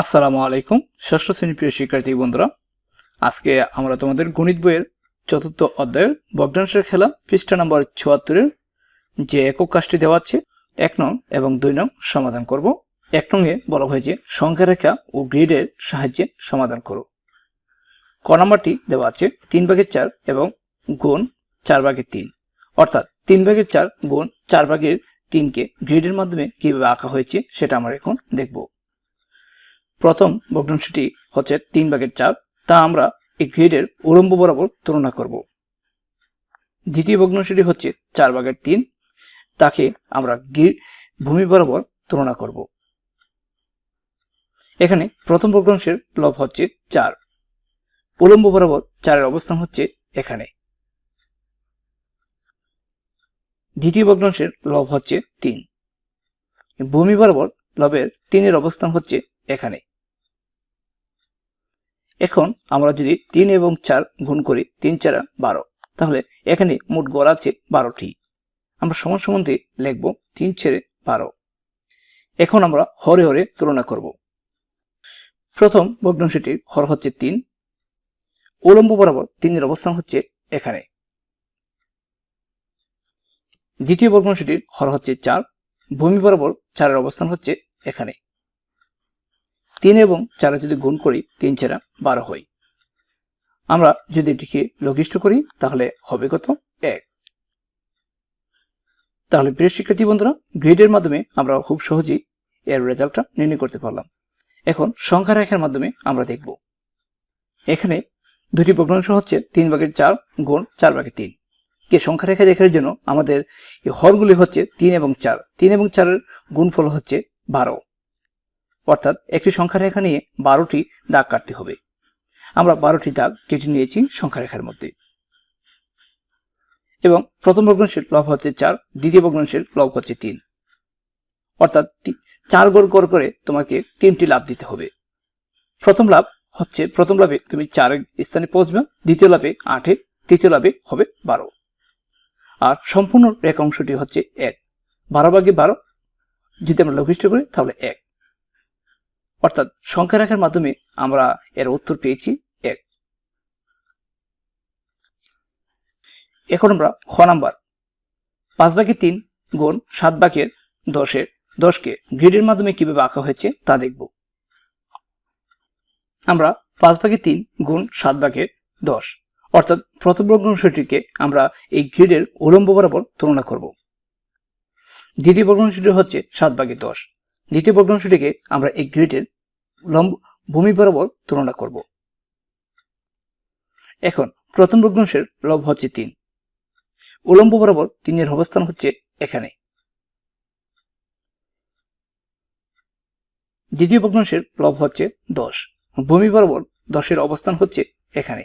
আসসালামু আলাইকুম, ষষ্ঠ শ্রেণি প্রিয় শিক্ষার্থী বন্ধুরা। আজকে আমরা তোমাদের গণিত বইয়ের চতুর্থ অধ্যায়ের ভগ্নাংশের খেলা, পৃষ্ঠা নম্বর চুয়াত্তরের যে একক কাজটি দেওয়া আছে, এক নং এবং দুই নং সমাধান করব। এক নংয়ে বলা হয়েছে, সংখ্যা রেখা ও গ্রিডের সাহায্যে সমাধান করো। ক নম্বরটি দেওয়া আছে, তিন ভাগের চার এবং গুণ চার ভাগের তিন। অর্থাৎ তিন ভাগের চার গুণ চার ভাগের তিনকে গ্রিডের মাধ্যমে কীভাবে আঁকা হয়েছে, সেটা আমরা এখন দেখব। প্রথম ভগ্নাংশটি হচ্ছে তিন ভাগের চার। তা আমরা এই গ্রিডের উলম্ব বরাবর তুলনা করব। দ্বিতীয় ভগ্নাংশটি হচ্ছে চার ভাগের তিন। তাকে আমরা ভূমি বরাবর তুলনা করব। এখানে প্রথম ভগ্নাংশের লব হচ্ছে চার। উলম্ব বরাবর চারের অবস্থান হচ্ছে এখানে। দ্বিতীয় ভগ্নাংশের লব হচ্ছে তিন। ভূমি বরাবর লবের তিনের অবস্থান হচ্ছে এখানে। এখন আমরা যদি তিন এবং চার গুণ করি, তিন, চারা বারো, তাহলে এখানে মোট গড় আছে বারোটি। আমরা সমান সম্বন্ধে লিখব তিন ছেড়ে বারো। এখন আমরা হরে হরে তুলনা করব। প্রথম ভগ্নাংশটির হর হচ্ছে তিন, উলম্ব বরাবর তিনের অবস্থান হচ্ছে এখানে। দ্বিতীয় ভগ্নাংশটির হর হচ্ছে চার, ভূমি বরাবর চারের অবস্থান হচ্ছে এখানে। তিন এবং চারে যদি গুণ করি, তিন চারা বারো হয়। আমরা যদি এটিকে লঘিষ্ঠ করি, তাহলে হবে কত? এক। তাহলে প্রিয় শিক্ষার্থী বন্ধুরা, গ্রেডের মাধ্যমে আমরা খুব সহজেই এর রেজাল্টটা নির্ণয় করতে পারলাম। এখন সংখ্যা রেখার মাধ্যমে আমরা দেখব। এখানে দুটি ভগ্নাংশ হচ্ছে তিন ভাগের চার গুণ চার ভাগের তিন। কে সংখ্যা রেখা দেখার জন্য আমাদের এই হরগুলি হচ্ছে তিন এবং চার। তিন এবং চারের গুণফল হচ্ছে বারো। অর্থাৎ একটি সংখ্যা রেখা নিয়ে বারোটি দাগ কাটতে হবে। আমরা বারোটি দাগ কেটে নিয়েছি সংখ্যা রেখার মধ্যে। এবং প্রথম ভগ্নাংশের লব হচ্ছে চার, দ্বিতীয় ভগ্নাংশের লব হচ্ছে তিন। অর্থাৎ চার গড় গড় করে তোমাকে তিনটি লাভ দিতে হবে। প্রথম লাভ হচ্ছে, প্রথম লাভে তুমি চারের স্থানে পৌঁছবে, দ্বিতীয় লাভে আটে তৃতীয় লাভে হবে বারো। আর সম্পূর্ণ রেখা অংশটি হচ্ছে এক। বারো ভাগে বারো, যদি আমরা লঘিষ্ঠ করি তাহলে এক। অর্থাৎ সংখ্যা রাখার মাধ্যমে আমরা এর উত্তর পেয়েছি এক। এখন আমরা খ নাম্বার। পাঁচ ভাগে তিন গুণ সাত ভাগের দশের দশকে গ্রিডের মাধ্যমে কীভাবে আঁকা হয়েছে তা দেখব। আমরা পাঁচ ভাগে তিন গুণ সাত ভাগের দশ, অর্থাৎ প্রথম ভগ্নাংশটিকে আমরা এই গ্রিডের উলম্ব বরাবর তুলনা করব। দ্বিতীয় ভগ্নাংশটি হচ্ছে সাত ভাগে দশ। দ্বিতীয় ভগ্নাংশটিকে আমরা এই গ্রিডের লম্ব ভূমি বরাবর তুলনা করব। এখন, প্রথম ভগ্নাংশের লব হচ্ছে তিন। উলম্ব বরাবর তিনের অবস্থান হচ্ছে এখানে। দ্বিতীয় ভগ্নাংশের লব হচ্ছে দশ। ভূমি বরাবর দশের অবস্থান হচ্ছে এখানে।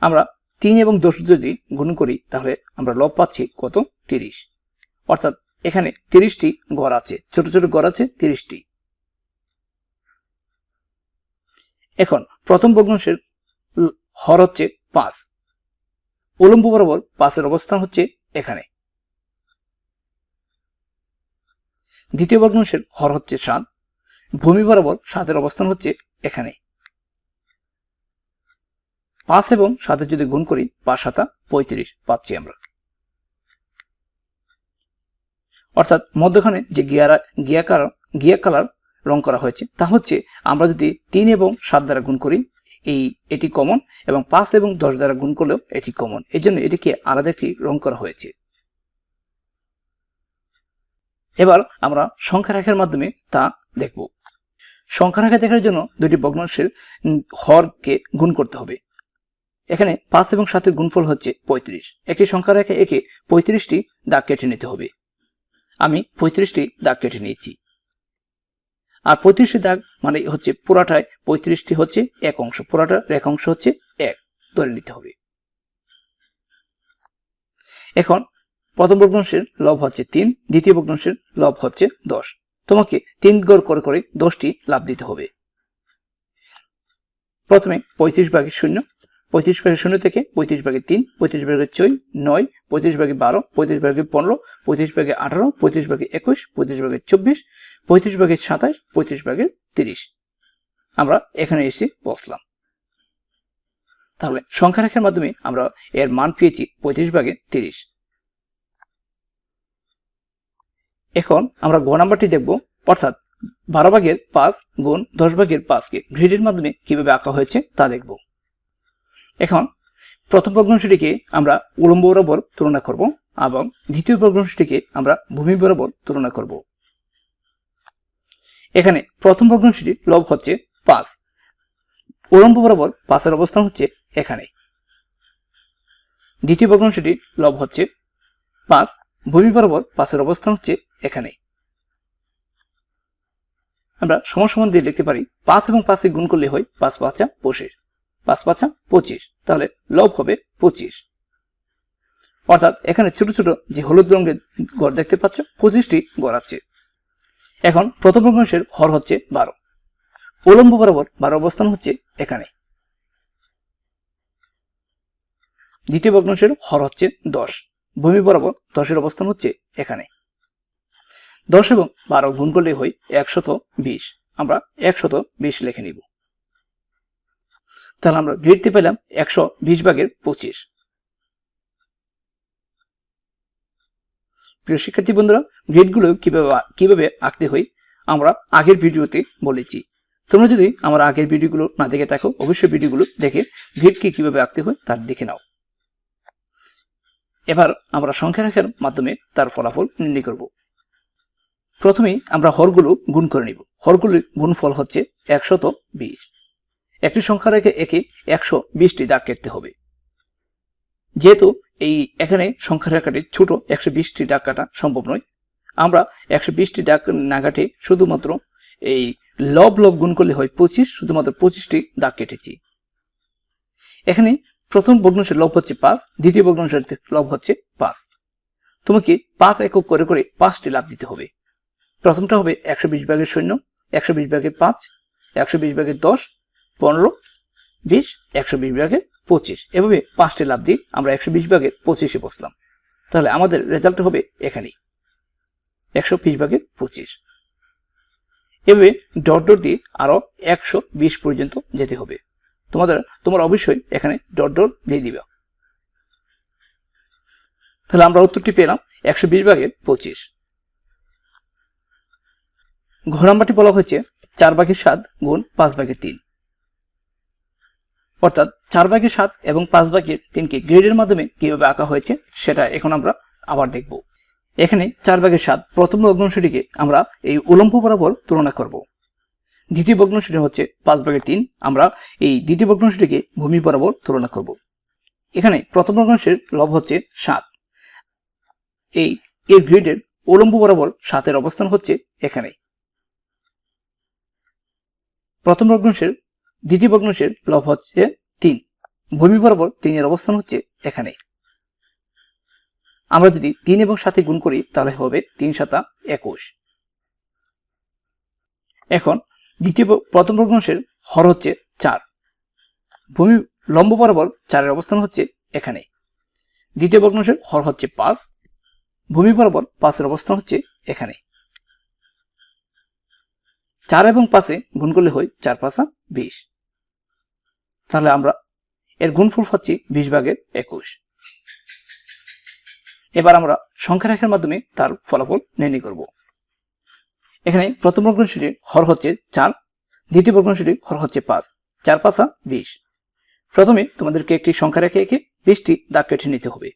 আমরা তিন এবং দশ যদি গুণ করি, তাহলে আমরা লব পাচ্ছি কত? তিরিশ। অর্থাৎ এখানে তিরিশটি গড় আছে। ছোট ছোট গড় আছে, তিরিশটি। এখন প্রথম ভগ্নাংশের হর হচ্ছে পাঁচ। উলম্ব বরাবর পাঁচের অবস্থান হচ্ছে এখানে। দ্বিতীয় ভগ্নাংশের হর হচ্ছে সাত। ভূমি বরাবর সাতের অবস্থান হচ্ছে এখানে। পাঁচ এবং সাথে যদি গুণ করি, পাঁচ সাতা পঁয়ত্রিশ পাচ্ছি আমরা। অর্থাৎ মধ্যখানে যে গিয়ারা গিয়া কালার গিয়া কালার রং করা হয়েছে, তা হচ্ছে আমরা যদি তিন এবং সাত দ্বারা গুণ করি, এই এটি কমন এবং পাঁচ এবং দশ দ্বারা গুণ করলেও এটি কমন এই জন্য এটিকে আলাদা একটি রং করা হয়েছে। এবার আমরা সংখ্যা রেখার মাধ্যমে তা দেখব। সংখ্যা রেখা দেখার জন্য দুটি ভগ্নাংশের হরকে গুণ করতে হবে। এখানে পাঁচ এবং সাতের গুণফল হচ্ছে পঁয়ত্রিশ। একটি সংখ্যা রেখা একে পঁয়ত্রিশটি দাগ কেটে নিতে হবে। আমি পঁয়ত্রিশটি দাগ কেটে নিয়েছি। আর পঁয়ত্রিশটি দাগ মানে হচ্ছে পুরাটায় পঁয়ত্রিশটি হচ্ছে এক অংশ পুরাটা এক অংশ হচ্ছে এক। ধরে নিতে হবে। এখন প্রথম ভগ্নাংশের লব হচ্ছে তিন, দ্বিতীয় ভগ্নাংশের লব হচ্ছে দশ। তোমাকে তিন গড় করে করে দশটি লাভ দিতে হবে। প্রথমে পঁয়ত্রিশ ভাগের শূন্য পঁয়ত্রিশ ভাগের শূন্য থেকে পঁয়ত্রিশ ভাগের তিন পঁয়ত্রিশ ভাগের ছয় নয় পঁয়ত্রিশ ভাগে বারো পঁয়ত্রিশ ভাগে পনেরো পঁয়ত্রিশ ভাগে আঠারো পঁয়ত্রিশ ভাগে একুশ পঁয়ত্রিশ ভাগে চব্বিশ পঁয়ত্রিশ ভাগে সাতাশ পঁয়ত্রিশ ভাগে তিরিশ আমরা এখানে এসে বসলাম তাহলে সংখ্যা রেখার মাধ্যমে আমরা এর মান পেয়েছি পঁয়ত্রিশ ভাগে তিরিশ এখন আমরা গ নাম্বারটি দেখব অর্থাৎ বারো ভাগের পাঁচ গুণ দশ ভাগের পাঁচকে গ্রিডের মাধ্যমে কীভাবে আঁকা হয়েছে তা দেখব এখন প্রথম ভগ্নাংশটিকে আমরা উলম্ব বরাবর তুলনা করব এবং দ্বিতীয় ভগ্নাংশটিকে আমরা ভূমি বরাবর তুলনা করব। এখানে প্রথম ভগ্নাংশটি লব হচ্ছে পাঁচ। উলম্ব বরাবর পাঁচের অবস্থান হচ্ছে এখানে। দ্বিতীয় ভগ্নাংশটি লব হচ্ছে পাঁচ। ভূমি বরাবর পাঁচের অবস্থান হচ্ছে এখানে। আমরা সমান সমান দিয়ে লিখতে পারি পাঁচ এবং পাঁচে গুণ করলে হয় পাঁচ পাঁচা পঁচিশ পাঁচ পাঁচা পঁচিশ। তাহলে লব হবে পঁচিশ। অর্থাৎ এখানে ছোট ছোট যে হলুদ রঙের গড় দেখতে পাচ্ছ, পঁচিশটি গড় আছে। এখন প্রথম ভগ্নাংশের হর হচ্ছে বারো। উলম্ব বরাবর বারো অবস্থান হচ্ছে এখানে। দ্বিতীয় ভগ্নাংশের হর হচ্ছে দশ। ভূমি বরাবর দশের অবস্থান হচ্ছে এখানে। দশ এবং বারো গুণ করলে হয় একশত বিশ। আমরা একশত বিশ লিখে নিব। তাহলে আমরা গ্রেডটি পেলাম একশো বিশ ভাগের পঁচিশ। প্রিয় শিক্ষার্থী বন্ধুরা, গ্রেডগুলো কীভাবে কীভাবে আঁকতে হয় আমরা আগের ভিডিওতে বলেছি। তোমরা যদি আমার আগের ভিডিওগুলো না দেখে থাকো, অবশ্যই ভিডিওগুলো দেখে গ্রেডকে কীভাবে আঁকতে হয় তার দেখে নাও। এবার আমরা সংখ্যা রাখার মাধ্যমে তার ফলাফল নির্ণয় করব। প্রথমেই আমরা হরগুলো গুণ করে নিব। হরগুলির গুণফল হচ্ছে একশত বিশ। একটি সংখ্যা রেখে একে একশো বিশটি দাগ কেটতে হবে। যেহেতু এই এখানে সংখ্যা রেখাটি ছোট একশো বিশটি দাগ কাটা সম্ভব নয়, আমরা একশো বিশটি দাগ না কাটে শুধুমাত্র এই লব লব গুণ করলে হয় পঁচিশ, শুধুমাত্র পঁচিশটি দাগ কেটেছি। এখানে প্রথম ভগ্নাংশের লব হচ্ছে পাঁচ, দ্বিতীয় ভগ্নাংশের লব হচ্ছে পাঁচ। তোমাকে পাঁচ একক করে করে পাঁচটি লাভ দিতে হবে। প্রথমটা হবে একশো বিশ ভাগের শূন্য, একশো বিশ ভাগের পাঁচ, একশো বিশ ভাগের দশ পনেরো, বিশ, একশো বিশ ভাগের পঁচিশ। এভাবে পাঁচটি লাভ দিয়ে আমরা একশো বিশ ভাগের পঁচিশে বসলাম। তাহলে আমাদের রেজাল্ট হবে এখানেই। একশো বিশ ভাগের পঁচিশ। এভাবে ডট ডট দিয়ে আরও একশো বিশ পর্যন্ত যেতে হবে। তোমাদের, তোমার অবশ্যই এখানে ডট ডট দিয়ে দিবে। তাহলে আমরা উত্তরটি পেলাম একশো বিশ ভাগের পঁচিশ। ঘর নাম্বারটি বলা হয়েছে চার ভাগের সাত গুণ পাঁচ ভাগের তিন। অর্থাৎ চার ভাগের সাত এবং পাঁচ ভাগের তিনকে গ্রেডের মাধ্যমে কীভাবে আঁকা হয়েছে সেটা এখন আমরা আবার দেখব। এখানে চার ভাগের সাত প্রথম ভগ্নাংশটিকে আমরা এই উলম্ব বরাবর তুলনা করব। দ্বিতীয় ভগ্নাংশটি হচ্ছে পাঁচ ভাগের তিন, আমরা এই দ্বিতীয় ভগ্নাংশটিকে ভূমি বরাবর তুলনা করব। এখানে প্রথম ভগ্নাংশের লব হচ্ছে সাত। এই এর গ্রিডের উলম্ব বরাবর সাতের অবস্থান হচ্ছে এখানে। প্রথম ভগ্নাংশের দ্বিতীয় ভগ্নাংশের লব হচ্ছে তিন। ভূমি বরাবর তিনের অবস্থান হচ্ছে এখানে আমরা যদি তিন এবং সাথে গুণ করি, তাহলে হবে তিন সাতা একুশ। এখন দ্বিতীয় প্রথম ভগ্নাংশের হর হচ্ছে চার। ভূমি লম্ব বরাবর চারের অবস্থান হচ্ছে এখানে দ্বিতীয় ভগ্নাংশের হর হচ্ছে পাঁচ। ভূমি বরাবর পাঁচের অবস্থান হচ্ছে এখানে চার এবং পাঁচে গুণ করলে হয় চার পাঁচা বিশ। তাহলে আমরা এর গুণফল পাচ্ছি বিশ ভাগের একুশ। এবার আমরা সংখ্যা রেখার মাধ্যমে তার ফলাফল নির্ণয় করব। এখানে প্রথম ভগ্নাংশটির হর হচ্ছে চার, দ্বিতীয় ভগ্নাংশটির হর হচ্ছে পাঁচ, চার পাঁচা বিশ। প্রথমে তোমাদেরকে একটি সংখ্যা রেখে এঁকে বিশটি দাগ কেটে নিতে হবে।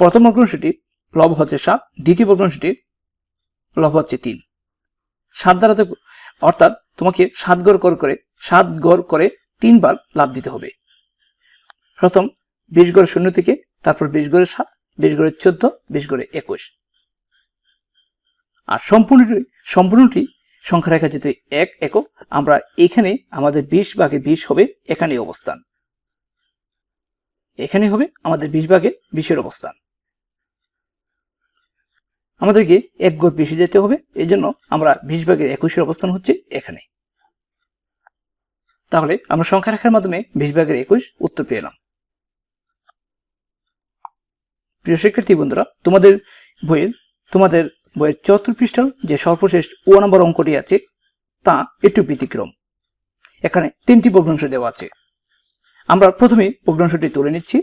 প্রথম ভগ্নাংশটির লব হচ্ছে সাত, দ্বিতীয় ভগ্নাংশটির লব হচ্ছে সাত দ্বারা অর্থাৎ তোমাকে সাত গড় কর করে সাত গড় করে তিনবার লাভ দিতে হবে। প্রথম বিশ গড়ে শূন্য থেকে তারপর বিশ গড়ে সাত, বিশ গড়ে চোদ্দ, বিশ গড়ে একুশ। আর সম্পূর্ণটি সম্পূর্ণটি সংখ্যা রেখা যেহেতু এক একক, আমরা এখানে আমাদের বিশ ভাগে বিশ হবে এখানে অবস্থান। এখানে হবে আমাদের বিশ ভাগে বিশের অবস্থান। আমাদেরকে এক গড় বেশি যেতে হবে। এই জন্য আমরা বিশ ভাগের একুশের অবস্থান হচ্ছে এখানে। তাহলে আমরা সংখ্যা রাখার মাধ্যমে বিশ ভাগের একুশ উত্তর পেলাম প্রিয় শিক্ষার্থী বন্ধুরা, তোমাদের বইয়ের তোমাদের বইয়ের চতুর পৃষ্ঠার যে সর্বশেষ ও নম্বর অঙ্কটি আছে, তা একটু ব্যতিক্রম। এখানে তিনটি ভগ্নাংশ দেওয়া আছে। আমরা প্রথমে ভগ্নাংশটি তুলে নিচ্ছি।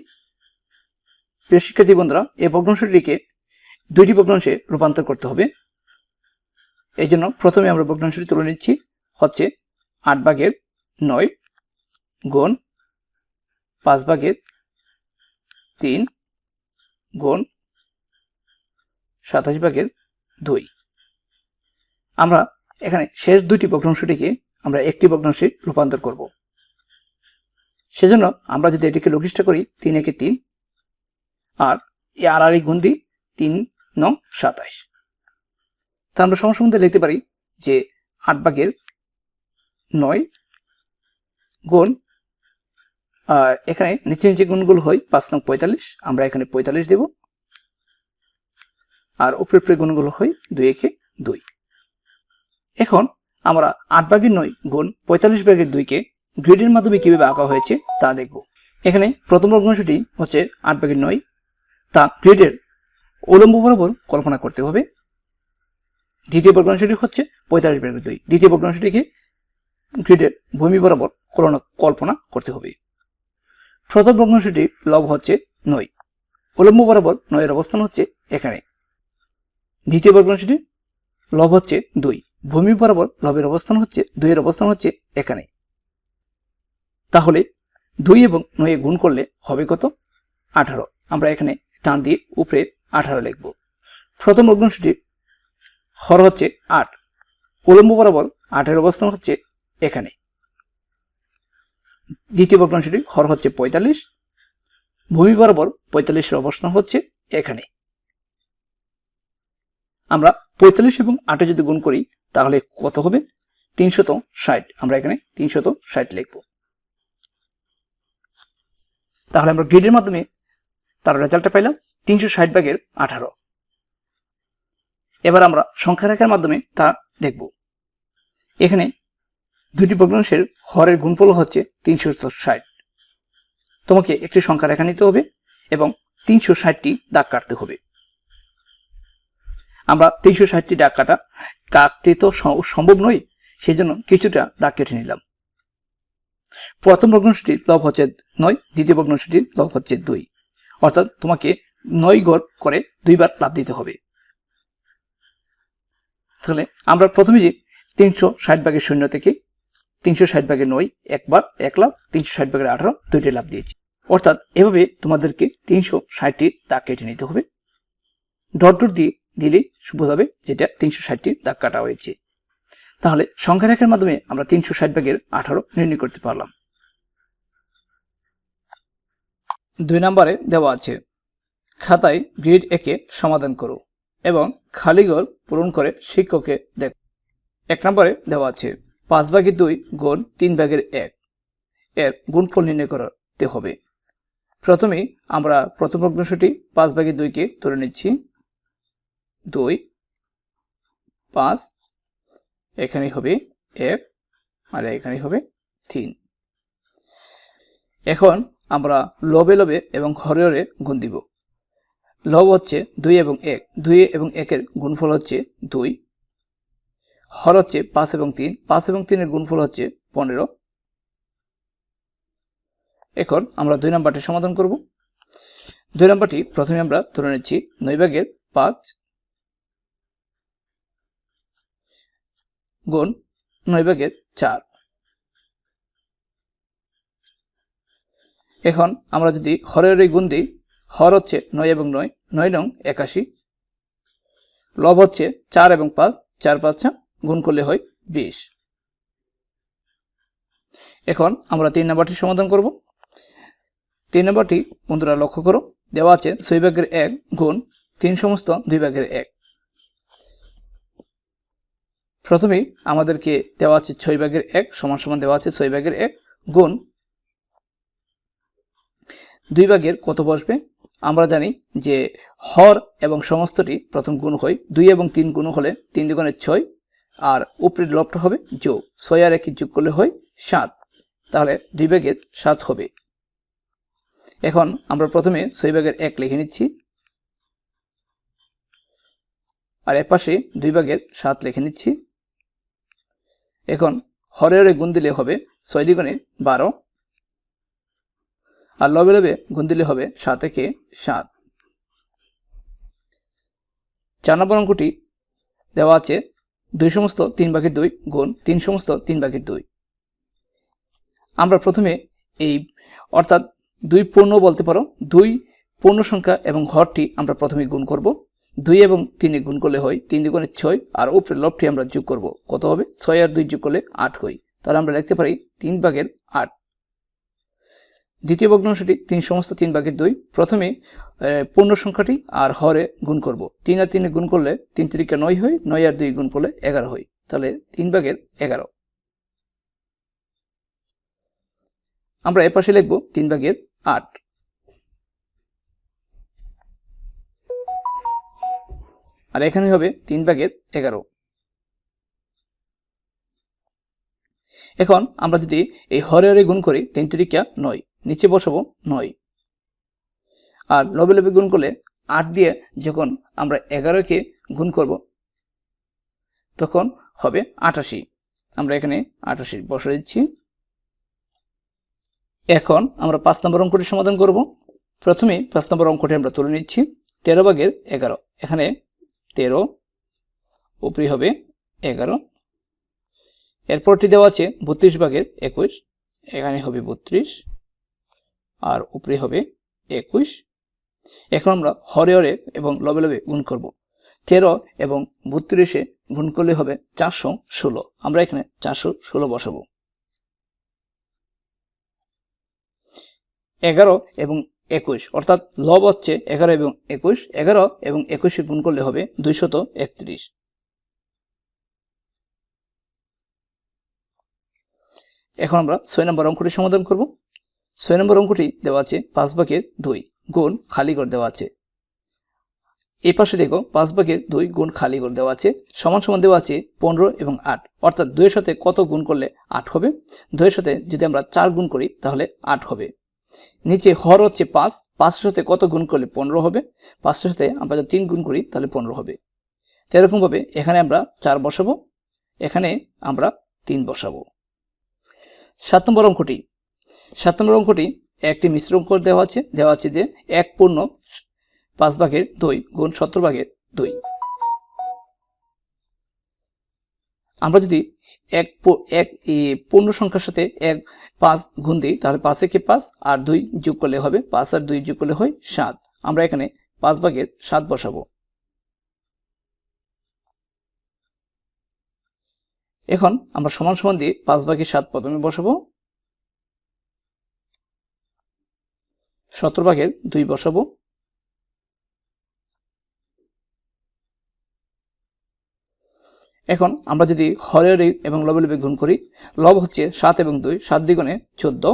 প্রিয় শিক্ষার্থী বন্ধুরা, এই ভগ্নাংশটিকে দুইটি ভগ্নাংশে রূপান্তর করতে হবে। এই জন্য প্রথমে আমরা ভগ্নাংশটি তুলে নিচ্ছি হচ্ছে আট ভাগের নয় গুণ পাঁচ ভাগের তিন গুণ সাতাশ ভাগের দুই। আমরা এখানে শেষ দুটি ভগ্নাংশটিকে আমরা একটি ভগ্নাংশে রূপান্তর করব। সেজন্য আমরা যদি এটিকে লঘিষ্ঠ করি, তিন একে তিন, আর এই আর আর গুণ দিই, তিন নং সাতাশ। তা আমরা মধ্যে লিখতে পারি যে আট ভাগের নয় গুণ, আর এখানে নিচে নিচে গুণগুলো হয় পাঁচ নং পঁয়তাল্লিশ, আমরা এখানে পঁয়তাল্লিশ দেব। আর উপরে উপরে গুণগুলো হয় দুই একে দুই। এখন আমরা আট ভাগের নয় গুণ পঁয়তাল্লিশ ভাগের দুইকে গ্রিডের মাধ্যমে কীভাবে আঁকা হয়েছে তা দেখব। এখানে প্রথম ভগ্নাংশটি হচ্ছে আট ভাগের নয়। তা গ্রিডের উলম্ব বরাবর কল্পনা করতে হবে। দ্বিতীয় ভগ্নাংশটি হচ্ছে পঁয়তাল্লিশ ভাগের দুই। দ্বিতীয় ভগ্নাংশটিকে গ্রিডের ভূমি বরাবর কল্পনা করতে হবে। প্রথম ভগ্নাংশটি লব হচ্ছে নয়। উলম্ব বরাবর নয়ের অবস্থান হচ্ছে এখানে। দ্বিতীয় ভগ্নাংশটি লব হচ্ছে দুই। ভূমি বরাবর লবের অবস্থান হচ্ছে, দুইয়ের অবস্থান হচ্ছে এখানে। তাহলে দুই এবং নয়ে গুণ করলে হবে কত? আঠারো। আমরা এখানে টান দিয়ে উপরে আঠারো লিখব। প্রথম ভগ্নাংশটি হর হচ্ছে আট। উলম্ব বরাবর আটের অবস্থান হচ্ছে এখানে। দ্বিতীয় ভগ্নাংশটি হর হচ্ছে পঁয়তাল্লিশ। ভূমি বরাবর পঁয়তাল্লিশের অবস্থান হচ্ছে এখানে। আমরা পঁয়তাল্লিশ এবং আটে যদি গুণ করি, তাহলে কত হবে? তিনশত ষাট। আমরা এখানে তিনশত ষাট লিখব। তাহলে আমরা গ্রিডের মাধ্যমে তার রেজাল্টটা পাইলাম। তিনশো ষাট ভাগের আঠারো। এবার আমরা সংখ্যা রেখার মাধ্যমে তা দেখব। এখানে দুটি ভগ্নাংশের হরের গুণফল হচ্ছে তিনশো ষাট। তোমাকে একটি সংখ্যা রেখা নিতে হবে এবং তিনশো ষাটটি দাগ কাটতে হবে। আমরা তিনশো ষাটটি দাগ কাটা কাটতে তো সম্ভব নয় সেই জন্য কিছুটা দাগ কেটে নিলাম। প্রথম ভগ্নাংশটির লব হচ্ছে নয়, দ্বিতীয় ভগ্নাংশটির লব হচ্ছে দুই। অর্থাৎ তোমাকে নয় গড় করে দুইবার লাভ দিতে হবে। তাহলে আমরা প্রথমে যে তিনশো ষাট ভাগের শূন্য থেকে তিনশো ষাট ভাগের নয়, একবার এক লাভ, তিনশো ষাট ভাগের আঠারো, দুইটি লাভ দিয়েছি। অর্থাৎ এভাবে তোমাদেরকে তিনশো ষাটটি দাগ কেটে নিতে হবে। ডট ডট দিয়ে দিলেই হবে, যেটা তিনশো ষাটটি দাগ কাটা হয়েছে। তাহলে সংখ্যা রেখার মাধ্যমে আমরা তিনশো ষাট ভাগের আঠারো নির্ণয় করতে পারলাম। দুই নম্বরে দেওয়া আছে খাতায় গ্রিড একে সমাধান করো এবং খালি ঘর পূরণ করে শিক্ষককে দেখ। এক নম্বরে দেওয়া আছে, পাঁচ ভাগের দুই গুণ তিন ভাগের এক। এর গুণফল নির্ণয় করতে হবে। প্রথমেই আমরা প্রথম ভগ্নাংশটি পাঁচ ভাগের দুইকে তুলে নিচ্ছি। দুই, পাঁচ এখানে হবে এক আর এখানে হবে তিন। এখন আমরা লবে লবে এবং হরে হরে গুণ দিব। লব হচ্ছে দুই এবং এক। দুই এবং একের গুণফল হচ্ছে দুই। হর হচ্ছে পাঁচ এবং তিন। পাঁচ এবং তিনের গুণফল হচ্ছে পনেরো। এখন আমরা দুই নাম্বারটি সমাধান করব। দুই নাম্বারটি প্রথমে আমরা ধরে নিচ্ছি নয় ভাগের পাঁচ গুণ নয় ভাগের চার। এখন আমরা যদি হরের গুণ দিই হর হচ্ছে নয় এবং নয় নয় নং একাশি। লব হচ্ছে চার এবং পাঁচ, চার পাঁচা গুণ করলে হয় বিশ। এখন আমরা তিন নম্বরটি সমাধান করব। তিন নম্বরটি বন্ধুরা লক্ষ্য করো, দেওয়া আছে ছয় ভাগের এক গুণ তিন সমস্ত দুই ভাগের এক। প্রথমেই আমাদেরকে দেওয়া আছে ছয় ভাগের এক সমান সমান দেওয়া আছে ছয় ভাগের এক গুণ দুই ভাগের কত বসবে? আমরা জানি যে হর এবং সমস্তটি প্রথম গুণ হয় দুই এবং তিন গুণ হলে তিন দুগুণের ছয়, আর উপরের লবটা হবে যোগ। ছয় আর একই যোগ করলে হয় সাত। তাহলে দুই ভাগের সাত হবে। এখন আমরা প্রথমে ছয় ভাগের এক লিখে নিচ্ছি। আর এ পাশে দুই ভাগের সাত লিখে নিচ্ছি। এখন হরে হরে গুণ দিলে হবে ছয় দ্বিগুণে বারো আর লবে লবে গুণ দিলে হবে সাত একে সাত। চার নম্বর অঙ্কটি দেওয়া আছে দুই সমস্ত তিন ভাগের দুই গুণ তিন সমস্ত তিন ভাগের দুই। আমরা প্রথমে এই অর্থাৎ দুই পূর্ণ বলতে পারো, দুই পূর্ণ সংখ্যা এবং ঘরটি আমরা প্রথমে গুণ করব। দুই এবং তিনে গুণ করলে হয় তিন দুগুণে ছয়, আর উপরে লবটি আমরা যোগ করব। কত হবে? ছয় আর দুই যোগ করলে আট হয় তাহলে আমরা লিখতে পারি তিন ভাগের আট। দ্বিতীয় ভগ্নাংশটি তিন সমস্ত তিন ভাগের দুই। প্রথমে পূর্ণ সংখ্যাটি আর হরে গুণ করব। তিন আর তিনে গুণ করলে তিন তিরিকা নয় হয়, নয় আর দুই গুণ করলে এগারো হয়। তাহলে তিন ভাগের এগারো। আমরা এপাশে লিখব তিন ভাগের আট। আর এখানে হবে তিন ভাগের এগারো। এখন আমরা যদি এই হরে হরে গুণ করি, তিন তিরিকা নয়। নিচে বসাবো নয়। আর লবে লবে গুণ করলে আট দিয়ে যখন আমরা এগারোকে গুণ করব, তখন হবে আটাশি। আমরা এখানে আটাশি বসে দিচ্ছি। এখন আমরা পাঁচ নম্বর অঙ্কটি সমাধান করব। প্রথমে পাঁচ নম্বর অঙ্কটি আমরা তুলে নিচ্ছি। তেরো ভাগের এগারো। এখানে তেরো, উপরি হবে এগারো। এরপরটি দেওয়া আছে বত্রিশ ভাগের একুশ। এখানে হবে বত্রিশ। আর উপরে হবে একুশ। এখন আমরা হরে হরে এবং লবে লবে গুণ করব। তেরো এবং বত্রিশে গুণ করলে হবে চারশো ষোলো। আমরা এখানে চারশো ষোলো বসাবো। এগারো এবং একুশ, অর্থাৎ লব হচ্ছে এগারো এবং একুশ। এগারো এবং একুশে গুণ করলে হবে দুইশত একত্রিশ। এখন আমরা ছয় নম্বর অঙ্কটি সমাধান করব। ছয় নম্বর অঙ্কটি দেওয়া আছে পাঁচ ভাগের দুই গুণ খালি করে দেওয়া আছে। এই পাশে দেখো পাঁচ ভাগের দুই গুণ খালি করে দেওয়া আছে, সমান সমান দেওয়া আছে পনেরো এবং আট। অর্থাৎ দুইয়ের সাথে কত গুণ করলে আট হবে? দুইয়ের সাথে যদি আমরা চার গুণ করি তাহলে আট হবে। নিচে হর হচ্ছে পাঁচ, পাঁচের সাথে কত গুণ করলে পনেরো হবে? পাঁচের সাথে আমরা যদি তিন গুণ করি তাহলে পনেরো হবে। তো এখানে আমরা চার বসাবো, এখানে আমরা তিন বসাবো। সাত নম্বর অঙ্কটি সাত নম্বর অঙ্কটি, একটি মিশ্র অঙ্ক দেওয়া আছে দেওয়া আছে যে এক পূর্ণ পাঁচ ভাগের দুই গুণ সত্তর ভাগের দুই। আমরা যদি এক এক পূর্ণ সংখ্যার সাথে এক পাঁচ গুণ দিই, তাহলে পাঁচ একে পাঁচ আর দুই যোগ করলে হবে পাঁচ আর দুই যোগ করলে হয় সাত। আমরা এখানে পাঁচ ভাগের সাত বসাবো। এখন আমরা সমান সমান দিয়ে পাঁচ ভাগের সাত প্রথমে বসাবো। সতেরো ভাগের দুই বসাবো। এখন আমরা যদি হরের এবং লবে লবে গুণ করি, লব হচ্ছে সাত এবং দুই, সাত দ্বিগুণে চোদ্দ।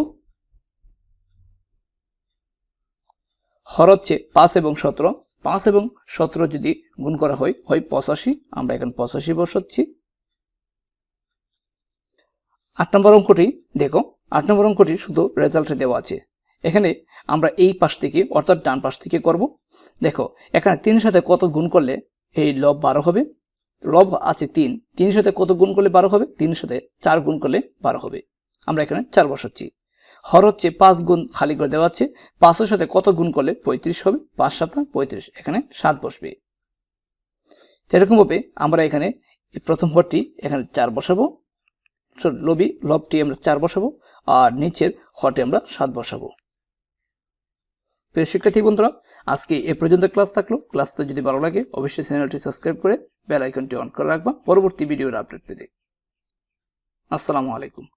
হর হচ্ছে পাঁচ এবং সতেরো। পাঁচ এবং সতেরো যদি গুণ করা হয় হয় পঁচাশি। আমরা এখন পঁচাশি বসাচ্ছি। আট নম্বর অঙ্কটি, দেখো, আট নম্বর অঙ্কটি শুধু রেজাল্টে দেওয়া আছে। এখানে আমরা এই পাশ থেকে, অর্থাৎ ডান পাশ থেকে করব। দেখো, এখানে তিনের সাথে কত গুণ করলে এই লব বারো হবে? লব আছে তিন। তিনের সাথে কত গুণ করলে বারো হবে? তিনের সাথে চার গুণ করলে বারো হবে। আমরা এখানে চার বসাচ্ছি। হর হচ্ছে পাঁচ গুণ খালি করে দেওয়া আছে। পাঁচের সাথে কত গুণ করলে পঁয়ত্রিশ হবে? পাঁচ সাতা পঁয়ত্রিশ। এখানে সাত বসবে। তো এরকমভাবে আমরা এখানে প্রথম হরটি এখানে চার বসাবো। লবি, লবটি আমরা চার বসাবো। আর নিচের হটে আমরা সাত বসাবো। প্রিয় শিক্ষার্থী বন্ধুরা, আজকে এ পর্যন্ত ক্লাস থাকল। ক্লাসটা যদি ভালো লাগে, অবশ্যই চ্যানেলটি সাবস্ক্রাইব করে বেল আইকনটি অন করে রাখবা। পরবর্তী ভিডিওর আপডেট পেতে। আসসালামু আলাইকুম।